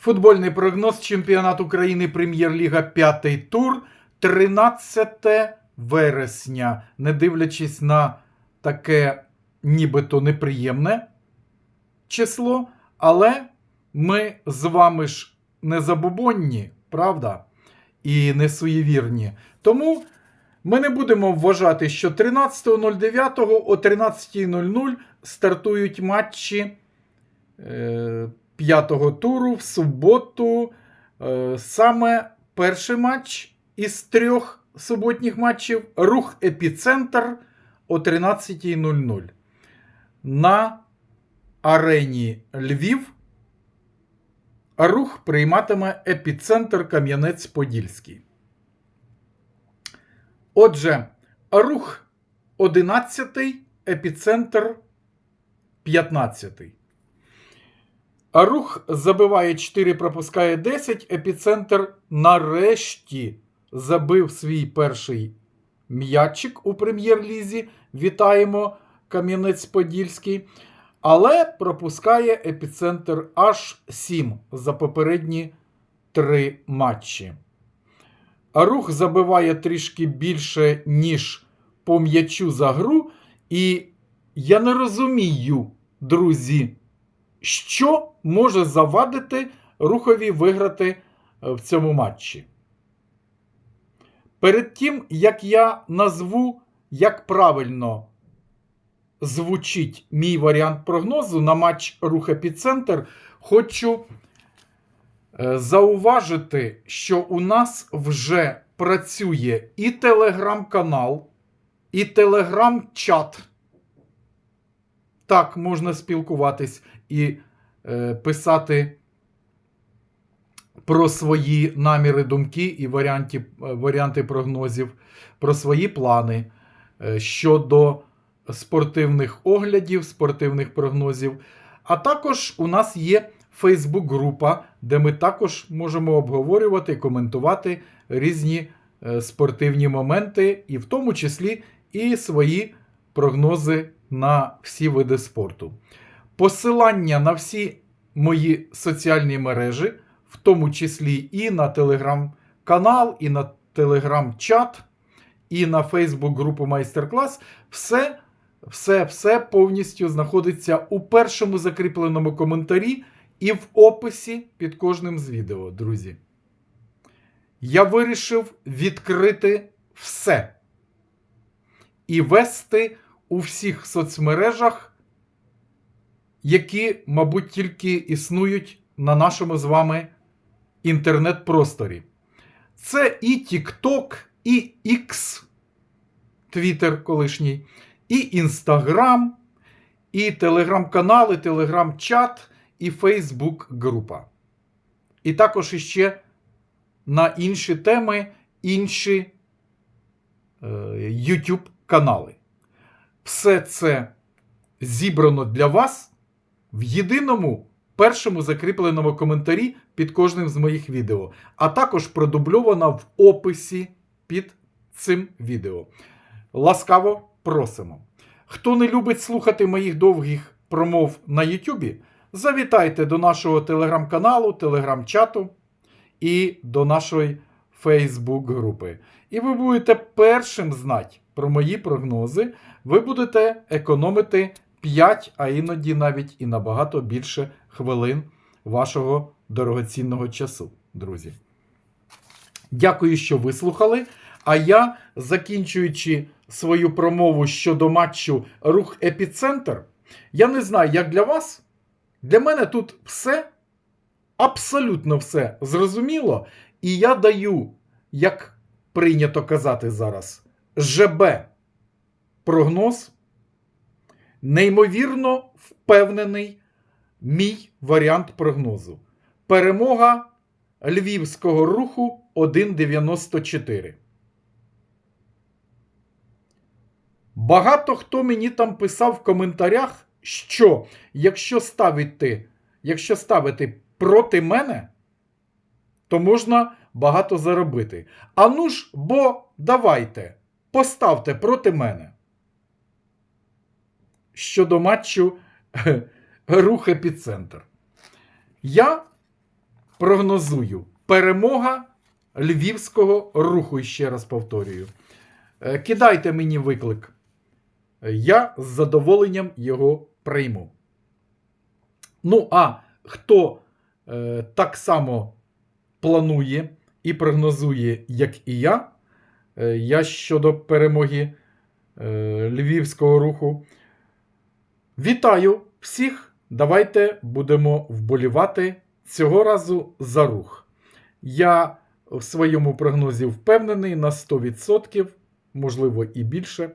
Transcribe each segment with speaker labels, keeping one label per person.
Speaker 1: Футбольний прогноз чемпіонат України Прем'єр-ліга 5 тур 13 вересня. Не дивлячись на таке нібито неприємне число, але ми з вами ж не забобонні, правда? І не суєвірні. Тому ми не будемо вважати, що 13.09 о 13.00 стартують матчі е, п'ятого туру в суботу. Е, саме перший матч із трьох суботніх матчів рух Епіцентр о 13.00. На арені Львів рух прийматиме епіцентр Кам'янець-Подільський. Отже, рух 11, епіцентр 15. А рух забиває 4, пропускає 10. Епіцентр нарешті забив свій перший м'ячик у прем'єр-лізі. Вітаємо Кам'янець-Подільський. Але пропускає епіцентр аж 7 за попередні 3 матчі. А рух забиває трішки більше, ніж по м'ячу за гру. І я не розумію, друзі, що може завадити рухові виграти е, в цьому матчі. Перед тим, як я назву, як правильно звучить мій варіант прогнозу на матч Рух Епіцентр, хочу е, зауважити, що у нас вже працює і телеграм-канал, і телеграм-чат. Так, можна спілкуватись і писати про свої наміри, думки і варіанти, е, варіанти прогнозів, про свої плани е, щодо спортивних оглядів, спортивних прогнозів. А також у нас є Фейсбук-група, де ми також можемо обговорювати, коментувати різні е, спортивні моменти, і в тому числі і свої прогнози на всі види спорту. Посилання на всі мої соціальні мережі, в тому числі і на телеграм-канал, і на телеграм-чат, і на Фейсбук-групу майстер-клас, все, все, все повністю знаходиться у першому закріпленому коментарі і в описі під кожним з відео, друзі. Я вирішив відкрити все і вести у всіх соцмережах, які, мабуть, тільки існують на нашому з вами інтернет-просторі. Це і TikTok, і X, Twitter колишній, і Instagram, і телеграм-канали, телеграм-чат, і Фейсбук-група. І також іще на інші теми інші е, YouTube канали. Все це зібрано для вас в єдиному першому закріпленому коментарі під кожним з моїх відео, а також продубльовано в описі під цим відео. Ласкаво просимо. Хто не любить слухати моїх довгих промов на Ютубі, завітайте до нашого телеграм-каналу, телеграм-чату і до нашої Фейсбук-групи. І ви будете першим знати про мої прогнози. Ви будете економити 5, а іноді навіть і набагато більше хвилин вашого дорогоцінного часу, друзі. Дякую, що вислухали. А я, закінчуючи свою промову щодо матчу Рух Епіцентр, я не знаю, як для вас. Для мене тут все, абсолютно все зрозуміло. І я даю, як прийнято казати зараз, ЖБ прогноз. Неймовірно впевнений мій варіант прогнозу. Перемога львівського руху 1,94. Багато хто мені там писав в коментарях, що якщо ставити, якщо ставити проти мене, то можна багато заробити. А ну ж, бо давайте, поставте проти мене. Щодо матчу рух епіцентр. Я прогнозую перемога львівського руху, ще раз повторюю. Е, Кидайте мені виклик. Я з задоволенням його прийму. Ну, а хто е, так само планує і прогнозує, як і я, е, я щодо перемоги е, львівського руху. Вітаю всіх! Давайте будемо вболівати цього разу за рух. Я в своєму прогнозі впевнений на 100%, можливо і більше.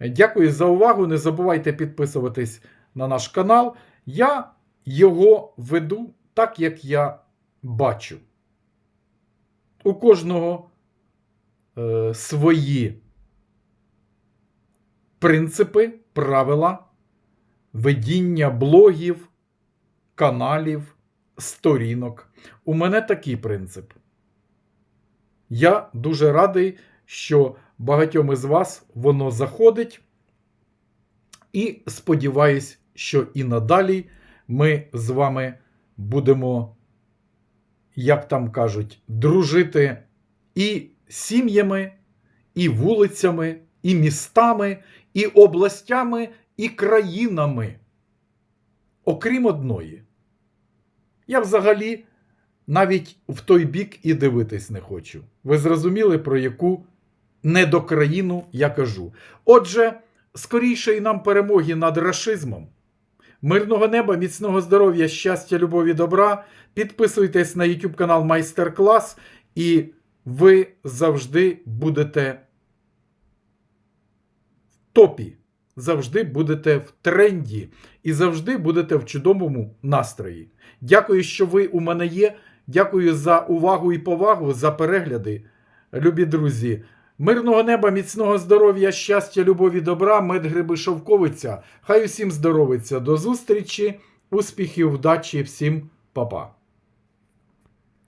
Speaker 1: Дякую за увагу. Не забувайте підписуватись на наш канал. Я його веду так, як я бачу. У кожного е, свої принципи, правила ведіння блогів, каналів, сторінок. У мене такий принцип. Я дуже радий, що багатьом із вас воно заходить. І сподіваюсь, що і надалі ми з вами будемо, як там кажуть, дружити і сім'ями, і вулицями, і містами, і областями, і країнами. Окрім одної. Я взагалі навіть в той бік і дивитись не хочу. Ви зрозуміли, про яку недокраїну я кажу. Отже, скорішої нам перемоги над рашизмом. Мирного неба, міцного здоров'я, щастя, любові, добра. Підписуйтесь на YouTube канал Майстер Клас, і ви завжди будете в топі. Завжди будете в тренді і завжди будете в чудовому настрої. Дякую, що ви у мене є. Дякую за увагу і повагу, за перегляди. Любі друзі. Мирного неба, міцного здоров'я, щастя, любові, добра, медгриби шовковиця. Хай усім здоровиться. До зустрічі, успіхів, вдачі, всім па-па.